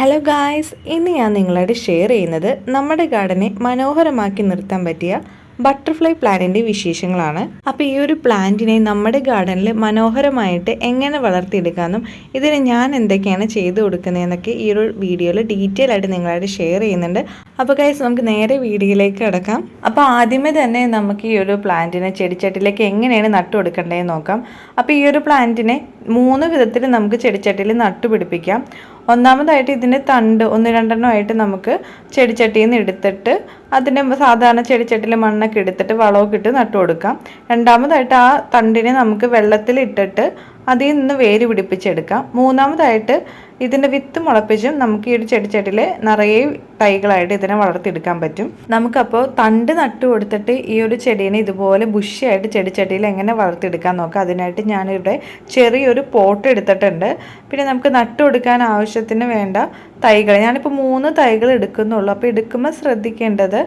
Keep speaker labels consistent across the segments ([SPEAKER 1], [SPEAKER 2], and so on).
[SPEAKER 1] Hello guys ഇന്ന് ഞാൻ നിങ്ങളോട് ഷെയർ ചെയ്യുന്നത് നമ്മുടെ ഗാർഡനെ മനോഹരമാക്കി നിർത്താൻ പറ്റിയ ബട്ടർഫ്ലൈ പ്ലാന്റിന്റെ വിശേഷങ്ങളാണ്. അപ്പോൾ ഈ ഒരു പ്ലാന്റിനെ നമ്മുടെ ഗാർഡനിൽ മനോഹരമായിട്ട് എങ്ങനെ വളർത്തിയെടുക്കാമെന്നും ഇതിന് ഞാൻ എന്തൊക്കെയാണ് ചെയ്തു കൊടുക്കുന്നതെന്നൊക്കെ ഈ ഒരു വീഡിയോയിൽ ഡീറ്റെയിൽ ആയിട്ട് നിങ്ങളായിട്ട് ഷെയർ ചെയ്യുന്നുണ്ട്. അപ്പോൾ ഗൈസ് നമുക്ക് നേരെ വീഡിയോയിലേക്ക് കിടക്കാം. അപ്പോൾ ആദ്യമേ തന്നെ നമുക്ക് ഈ ഒരു പ്ലാന്റിനെ ചെടിച്ചട്ടിലേക്ക് എങ്ങനെയാണ് നട്ടു കൊടുക്കേണ്ടതെന്ന് നോക്കാം. അപ്പോൾ ഈ ഒരു പ്ലാന്റിനെ മൂന്ന് വിധത്തിൽ നമുക്ക് ചെടിച്ചട്ടിയിൽ നട്ടുപിടിപ്പിക്കാം ഒന്നാമതായിട്ട് ഇതിന്റെ തണ്ട് ഒന്ന് രണ്ടെണ്ണമായിട്ട് നമുക്ക് ചെടിച്ചട്ടിയിൽ നിന്ന് എടുത്തിട്ട് അതിന്റെ സാധാരണ ചെടിച്ചട്ടിയിൽ മണ്ണൊക്കെ എടുത്തിട്ട് വളമൊക്കെ ഇട്ട് നട്ടു കൊടുക്കാം രണ്ടാമതായിട്ട് ആ തണ്ടിനെ നമുക്ക് വെള്ളത്തിൽ ഇട്ടിട്ട് അതിൽ നിന്ന് വേര് പിടിപ്പിച്ചെടുക്കാം. മൂന്നാമതായിട്ട് ഇതിന്റെ വിത്ത് മുളപ്പിച്ചും നമുക്ക് ഈ ഒരു ചെടിച്ചട്ടിൽ നിറയെ തൈകളായിട്ട് ഇതിനെ വളർത്തിയെടുക്കാൻ പറ്റും. നമുക്കപ്പോൾ തണ്ട് നട്ടു കൊടുത്തിട്ട് ഈ ഒരു ചെടീനെ ഇതുപോലെ ബുഷിയായിട്ട് ചെടിച്ചട്ടിയിൽ എങ്ങനെ വളർത്തിയെടുക്കാൻ നോക്കാം. അതിനായിട്ട് ഞാനിവിടെ ചെറിയൊരു പോട്ട് എടുത്തിട്ടുണ്ട്. പിന്നെ നമുക്ക് നട്ടു കൊടുക്കാൻ ആവശ്യത്തിന് വേണ്ട തൈകൾ. ഞാനിപ്പോൾ മൂന്ന് തൈകൾ എടുക്കുന്നുള്ളൂ. അപ്പോൾ എടുക്കുമ്പോൾ ശ്രദ്ധിക്കേണ്ടത്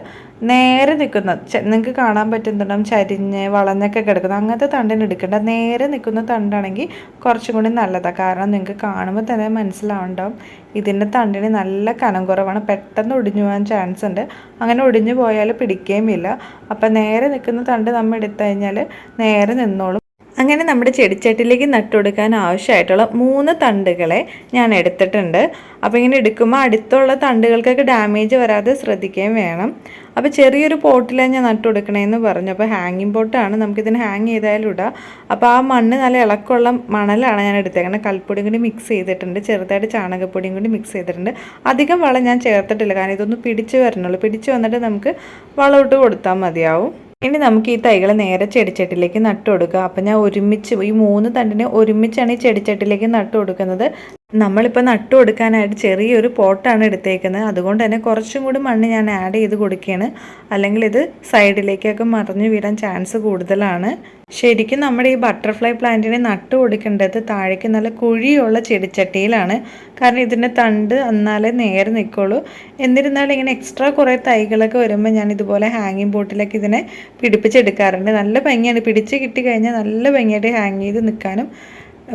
[SPEAKER 1] നേരെ നിൽക്കുന്ന നിങ്ങൾക്ക് കാണാൻ പറ്റുന്നുണ്ടാവും ചരിഞ്ഞ് വളഞ്ഞൊക്കെ കിടക്കുന്ന അങ്ങനത്തെ തണ്ടിന് എടുക്കേണ്ട. നേരെ നിൽക്കുന്ന തണ്ടാണെങ്കിൽ കുറച്ചും കൂടി നല്ലതാണ് കാരണം നിങ്ങൾക്ക് കാണുമ്പോൾ തന്നെ മനസ്സിലാവുണ്ടാവും ഇതിന്റെ തണ്ടിന് നല്ല കനം കുറവാണ്. പെട്ടെന്ന് ഒടിഞ്ഞു പോകാൻ ചാൻസ് ഉണ്ട്. അങ്ങനെ ഒടിഞ്ഞു പോയാൽ പിടിക്കുകയും ഇല്ല. അപ്പം നേരെ നിൽക്കുന്ന തണ്ട് നമ്മൾ എടുത്തു കഴിഞ്ഞാൽ നേരെ നിന്നോളും. അങ്ങനെ നമ്മുടെ ചെടിച്ചട്ടിലേക്ക് നട്ടുകൊടുക്കാൻ ആവശ്യമായിട്ടുള്ള മൂന്ന് തണ്ടുകളെ ഞാൻ എടുത്തിട്ടുണ്ട്. അപ്പോൾ ഇങ്ങനെ എടുക്കുമ്പോൾ അടുത്തുള്ള തണ്ടുകൾക്കൊക്കെ ഡാമേജ് വരാതെ ശ്രദ്ധിക്കുകയും വേണം. അപ്പോൾ ചെറിയൊരു പോട്ടിലാണ് ഞാൻ നട്ടു കൊടുക്കണേന്ന് പറഞ്ഞു. അപ്പോൾ ഹാങ്ങിങ് പോട്ടാണ്. നമുക്കിതിന് ഹാങ് ചെയ്താലും ഇടാം. അപ്പോൾ ആ മണ്ണ് നല്ല ഇളക്കമുള്ള മണലാണ് ഞാൻ എടുത്തേക്കുന്നത് കൽപ്പൊടിയും കൂടി മിക്സ് ചെയ്തിട്ടുണ്ട്. ചെറുതായിട്ട് ചാണകപ്പൊടിയും കൂടി മിക്സ് ചെയ്തിട്ടുണ്ട്. അധികം വളം ഞാൻ ചേർത്തിട്ടില്ല. കാരണം ഇതൊന്ന് പിടിച്ച് വരണുള്ളൂ. പിടിച്ച് വന്നിട്ട് നമുക്ക് വളമിട്ട് കൊടുത്താൽ മതിയാവും. ഇനി നമുക്ക് ഈ തൈകൾ നേരെ ചെടിച്ചട്ടിലേക്ക് നട്ടു കൊടുക്കുക അപ്പം ഞാൻ ഒരുമിച്ച് ഈ മൂന്ന് തണ്ടിനെ ഒരുമിച്ചാണ് ഈ ചെടിച്ചട്ടിലേക്ക് നട്ടു കൊടുക്കുന്നത് നമ്മളിപ്പോൾ നട്ടു കൊടുക്കാനായിട്ട് ചെറിയൊരു പോട്ടാണ് എടുത്തേക്കുന്നത്. അതുകൊണ്ട് തന്നെ കുറച്ചും കൂടി മണ്ണ് ഞാൻ ആഡ് ചെയ്ത് കൊടുക്കുകയാണ്. അല്ലെങ്കിൽ ഇത് സൈഡിലേക്കൊക്കെ മറിഞ്ഞു വീടാൻ ചാൻസ് കൂടുതലാണ്. ശരിക്കും നമ്മുടെ ഈ ബട്ടർഫ്ലൈ പ്ലാന്റിനെ നട്ടു കൊടുക്കേണ്ടത് താഴേക്ക് നല്ല കുഴിയുള്ള ചെടിച്ചട്ടിയിലാണ്. കാരണം ഇതിന്റെ തണ്ട് എന്നാലേ നേരെ നിൽക്കുള്ളൂ. എന്നിരുന്നാലും ഇങ്ങനെ എക്സ്ട്രാ കുറേ തൈകളൊക്കെ വരുമ്പോൾ ഞാൻ ഇതുപോലെ ഹാങ്ങിങ് ബോട്ടിലൊക്കെ ഇതിനെ പിടിപ്പിച്ചെടുക്കാറുണ്ട്. നല്ല ഭംഗിയാണ്. പിടിച്ച് കിട്ടി കഴിഞ്ഞാൽ നല്ല ഭംഗിയായിട്ട് ഹാങ് ചെയ്ത് നിൽക്കാനും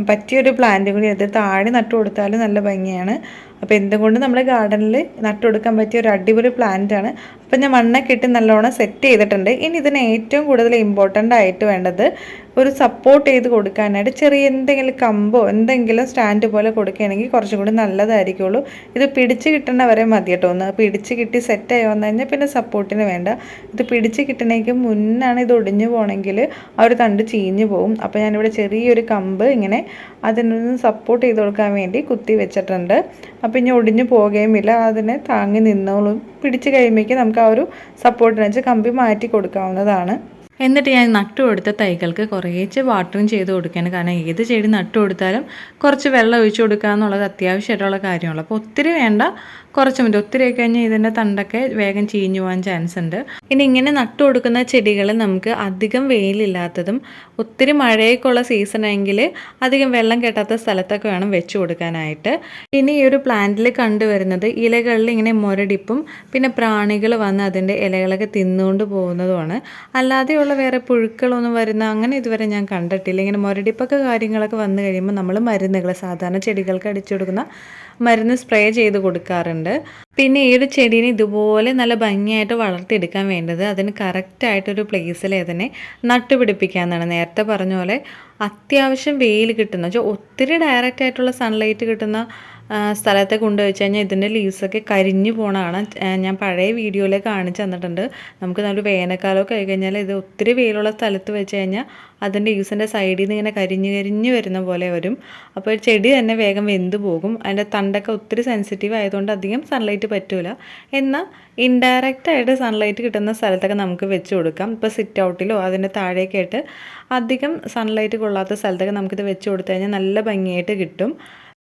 [SPEAKER 1] പറ്റിയൊരു പ്ലാന്റ് കൂടി അത് താഴെ നട്ടു കൊടുത്താൽ നല്ല ഭംഗിയാണ്. അപ്പോൾ എന്തുകൊണ്ട് നമ്മുടെ ഗാർഡനിൽ നട്ടു കൊടുക്കാൻ പറ്റിയ ഒരു അടിപൊളി പ്ലാന്റ് ആണ്. അപ്പോൾ ഞാൻ മണ്ണൊക്കെ ഇട്ട് നല്ലോണം സെറ്റ് ചെയ്തിട്ടുണ്ട്. ഇനി ഇതിന് ഏറ്റവും കൂടുതൽ ഇമ്പോർട്ടന്റ് ആയിട്ട് വേണ്ടത് ഒരു സപ്പോർട്ട് ചെയ്ത് കൊടുക്കാനായിട്ട് ചെറിയ എന്തെങ്കിലും കമ്പോ എന്തെങ്കിലും സ്റ്റാൻഡ് പോലെ കൊടുക്കുകയാണെങ്കിൽ കുറച്ചും കൂടി നല്ലതായിരിക്കുള്ളൂ. ഇത് പിടിച്ച് കിട്ടണ വരെ മതി കേട്ടോ ഒന്ന്. പിടിച്ച് കിട്ടി സെറ്റായി വന്നു കഴിഞ്ഞാൽ പിന്നെ സപ്പോർട്ടിന് വേണ്ട. ഇത് പിടിച്ച് കിട്ടണേക്ക് മുന്നാണ് ഇത് ഒടിഞ്ഞു പോകണമെങ്കിൽ ആ ഒരു തണ്ട് ചീഞ്ഞു പോകും അപ്പോൾ ഞാനിവിടെ ചെറിയൊരു കമ്പ് ഇങ്ങനെ അതിനൊന്ന് സപ്പോർട്ട് ചെയ്ത് കൊടുക്കാൻ വേണ്ടി കുത്തി വെച്ചിട്ടുണ്ട്. അപ്പോൾ ഇനി ഒടിഞ്ഞു പോവുകയുമില്ല അതിനെ താങ്ങി നിന്നോളും. പിടിച്ച് കഴിയുമ്പോഴേക്കും നമുക്ക് ആ ഒരു സപ്പോർട്ടിനെ വെച്ച് കമ്പി മാറ്റി കൊടുക്കാവുന്നതാണ്. എന്നിട്ട് ഞാൻ നട്ടു കൊടുത്ത തൈകൾക്ക് കുറേച്ച് വാട്ടറും ചെയ്ത് കൊടുക്കുകയാണ്. കാരണം ഏത് ചെടി നട്ടു കൊടുത്താലും കുറച്ച് വെള്ളം ഒഴിച്ചു കൊടുക്കുക എന്നുള്ളത് അത്യാവശ്യമായിട്ടുള്ള കാര്യമാണ്. അപ്പോൾ ഒത്തിരി വേണ്ട കുറച്ച് മിനിറ്റ് ഒത്തിരി ആയി കഴിഞ്ഞാൽ ഇതിന്റെ തണ്ടൊക്കെ വേഗം ചീഞ്ഞു പോകാൻ ചാൻസ് ഉണ്ട്. ഇനി ഇങ്ങനെ നട്ടു കൊടുക്കുന്ന ചെടികൾ നമുക്ക് അധികം വെയിലില്ലാത്തതും ഒത്തിരി മഴയൊക്കെയുള്ള സീസണെങ്കിൽ അധികം വെള്ളം കെട്ടാത്ത സ്ഥലത്തൊക്കെ വേണം വെച്ച് കൊടുക്കാനായിട്ട്. ഇനി ഈ ഒരു പ്ലാന്റിൽ കണ്ടുവരുന്നത് ഇലകളിൽ ഇങ്ങനെ മുരടിപ്പും പിന്നെ പ്രാണികൾ വന്ന് അതിന്റെ ഇലകളൊക്കെ തിന്നുകൊണ്ട് പോകുന്നതുമാണ്. അല്ലാതെയുള്ള വേറെ പുഴുക്കളൊന്നും വരുന്ന അങ്ങനെ ഇതുവരെ ഞാൻ കണ്ടിട്ടില്ല. ഇങ്ങനെ മുരടിപ്പൊക്കെ കാര്യങ്ങളൊക്കെ വന്നു കഴിയുമ്പോൾ നമ്മൾ മരുന്നുകൾ സാധാരണ ചെടികൾക്ക് അടിച്ചു കൊടുക്കുന്ന മരുന്ന് സ്പ്രേ ചെയ്ത് കൊടുക്കാറുണ്ട്. പിന്നെ ഈ ഒരു ചെടീനെ ഇതുപോലെ നല്ല ഭംഗിയായിട്ട് വളർത്തിയെടുക്കാൻ വേണ്ടത് അതിന് കറക്റ്റായിട്ടൊരു പ്ലേസിൽ അതിനെ നട്ടുപിടിപ്പിക്കാമെന്നാണ് നേരത്തെ പറഞ്ഞ പോലെ അത്യാവശ്യം വെയിൽ കിട്ടുന്ന വെച്ചാൽ ഒത്തിരി ഡയറക്റ്റ് ആയിട്ടുള്ള സൺലൈറ്റ് കിട്ടുന്ന സ്ഥലത്തെ കൊണ്ടുവച്ച് കഴിഞ്ഞാൽ ഇതിന്റെ ലീവ്സൊക്കെ കരിഞ്ഞു പോകണതാണ് ഞാൻ പഴയ വീഡിയോയിൽ കാണിച്ചു തന്നിട്ടുണ്ട്. നമുക്ക് നല്ല വേനൽക്കാലമൊക്കെ ആയി കഴിഞ്ഞാൽ ഇത് ഒത്തിരി വെയിലുള്ള സ്ഥലത്ത് വെച്ച് കഴിഞ്ഞാൽ അതിന്റെ ലീവ്സിന്റെ സൈഡിൽ നിന്ന് ഇങ്ങനെ കരിഞ്ഞ് കരിഞ്ഞ് വരുന്ന പോലെ വരും. അപ്പോൾ ചെടി തന്നെ വേഗം വെന്ത് പോകും. അതിന്റെ തണ്ടൊക്കെ ഒത്തിരി സെൻസിറ്റീവ് ആയതുകൊണ്ട് അധികം സൺലൈറ്റ് പറ്റില്ല എന്നാൽ ഇൻഡയറക്റ്റ് ആയിട്ട് സൺലൈറ്റ് കിട്ടുന്ന സ്ഥലത്തൊക്കെ നമുക്ക് വെച്ച് കൊടുക്കാം. ഇപ്പോൾ സിറ്റ് ഔട്ടിലോ അതിന്റെ താഴേക്കായിട്ട് അധികം സൺലൈറ്റ് കൊള്ളാത്ത സ്ഥലത്തൊക്കെ നമുക്കിത് വെച്ച് കൊടുത്തു കഴിഞ്ഞാൽ നല്ല ഭംഗിയായിട്ട് കിട്ടും.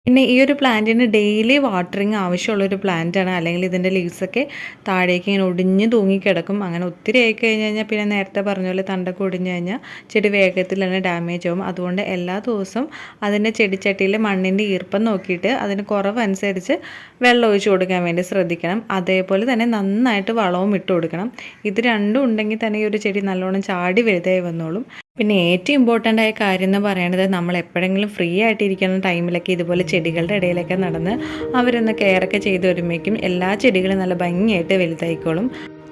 [SPEAKER 1] പിന്നെ ഈ ഒരു പ്ലാന്റിന് ഡെയിലി വാട്ടറിങ് ആവശ്യമുള്ളൊരു പ്ലാന്റാണ് അല്ലെങ്കിൽ ഇതിന്റെ ലീവ്സൊക്കെ താഴേക്ക് ഇങ്ങനെ ഒടിഞ്ഞ് തൂങ്ങിക്കിടക്കും. അങ്ങനെ ഒത്തിരി ആയി കഴിഞ്ഞ് കഴിഞ്ഞാൽ പിന്നെ നേരത്തെ പറഞ്ഞ പോലെ തണ്ടൊക്കെ ഒടിഞ്ഞു കഴിഞ്ഞാൽ ചെടി വേഗത്തിൽ തന്നെ ഡാമേജ് ആവും. അതുകൊണ്ട് എല്ലാ ദിവസവും അതിന്റെ ചെടിച്ചട്ടിയിൽ മണ്ണിന്റെ ഈർപ്പം നോക്കിയിട്ട് അതിന് കുറവനുസരിച്ച് വെള്ളം ഒഴിച്ചു കൊടുക്കാൻ വേണ്ടി ശ്രദ്ധിക്കണം. അതേപോലെ തന്നെ നന്നായിട്ട് വളവും ഇട്ട് കൊടുക്കണം. ഇത് രണ്ടും ഉണ്ടെങ്കിൽ തന്നെ ഈ ഒരു ചെടി നല്ലോണം ചാടി വലുതായി വന്നോളും. പിന്നെ ഏറ്റവും ഇമ്പോർട്ടന്റ് ആയ കാര്യം എന്ന് പറയുന്നത് നമ്മൾ എപ്പോഴെങ്കിലും ഫ്രീ ആയിട്ടിരിക്കുന്ന ടൈമിലൊക്കെ ഇതുപോലെ ചെടികളുടെ ഇടയിലൊക്കെ നടന്ന് അവരൊന്ന് കെയറൊക്കെ ചെയ്ത് വരുമ്പോഴേക്കും എല്ലാ ചെടികളും നല്ല ഭംഗിയായിട്ട് വലുതായിക്കോളും.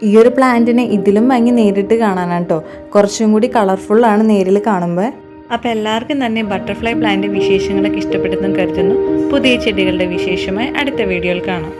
[SPEAKER 1] ഈ ഒരു പ്ലാന്റിനെ ഇതിലും ഭംഗി നേരിട്ട് കാണാനാണ് കേട്ടോ കുറച്ചും കൂടി കളർഫുള്ളാണ് നേരിൽ കാണുമ്പോൾ അപ്പോൾ എല്ലാവർക്കും തന്നെ ബട്ടർഫ്ലൈ പ്ലാന്റ് വിശേഷങ്ങളൊക്കെ ഇഷ്ടപ്പെട്ടെന്നും കരുതുന്നു. പുതിയ ചെടികളുടെ വിശേഷമായി അടുത്ത വീഡിയോയിൽ കാണാം.